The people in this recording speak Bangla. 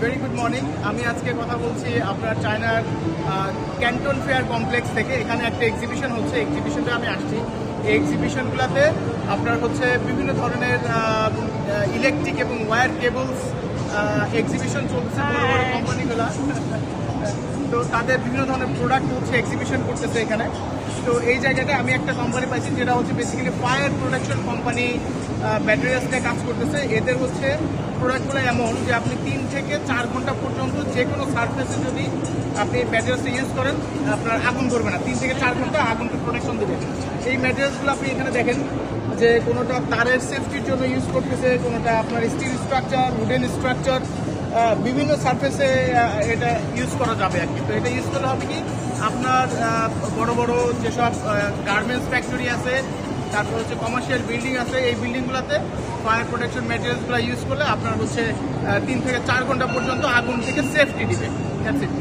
ভেরি গুড মর্নিং আমি আজকে কথা বলছি আপনার চায়নার ক্যান্টন ফেয়ার কমপ্লেক্স থেকে। এখানে একটা এক্সিবিশন হচ্ছে। এক্সিবিশনটা আমি আসছি। এই এক্সিবিশনগুলোতে আপনার হচ্ছে বিভিন্ন ধরনের ইলেকট্রিক এবং ওয়্যার কেবলস এক্সিবিশন চলছে। তো তাদের বিভিন্ন ধরনের প্রোডাক্ট হচ্ছে এক্সিবিশন করতেছে এখানে। তো এই জায়গাটায় আমি একটা কোম্পানি পাইছি যেটা হচ্ছে বেসিক্যালি ফায়ার প্রোডাকশন কোম্পানি ব্যাটারিয়াস নিয়ে কাজ করতেছে। এদের হচ্ছে প্রোডাক্টগুলো এমন যে আপনি তিন থেকে চার ঘণ্টা পর্যন্ত যে কোনো সার্ফেসে যদি আপনি ব্যাটারিয়াসটা ইউজ করেন, আপনার আগুন ধরবে না। তিন থেকে চার ঘণ্টা আগুনকে প্রোটেকশন দেবে। এই ম্যাটেরিয়ালসগুলো আপনি এখানে দেখেন যে কোনোটা তারের সেফটির জন্য ইউজ করতেছে, কোনোটা আপনার স্টিল স্ট্রাকচার উডেন স্ট্রাকচার বিভিন্ন সার্ফেসে এটা ইউজ করা যাবে আর কি তো এটা ইউজ করলে হবে কি, আপনার বড় বড় যেসব গার্মেন্টস ফ্যাক্টরি আছে, তারপর হচ্ছে কমার্শিয়াল বিল্ডিং আছে, এই বিল্ডিংগুলোতে ফায়ার প্রোটেকশন ম্যাটেরিয়ালসগুলো ইউজ করলে আপনার হচ্ছে তিন থেকে চার ঘণ্টা পর্যন্ত আগুন থেকে সেফটি দিবে ঠিক it.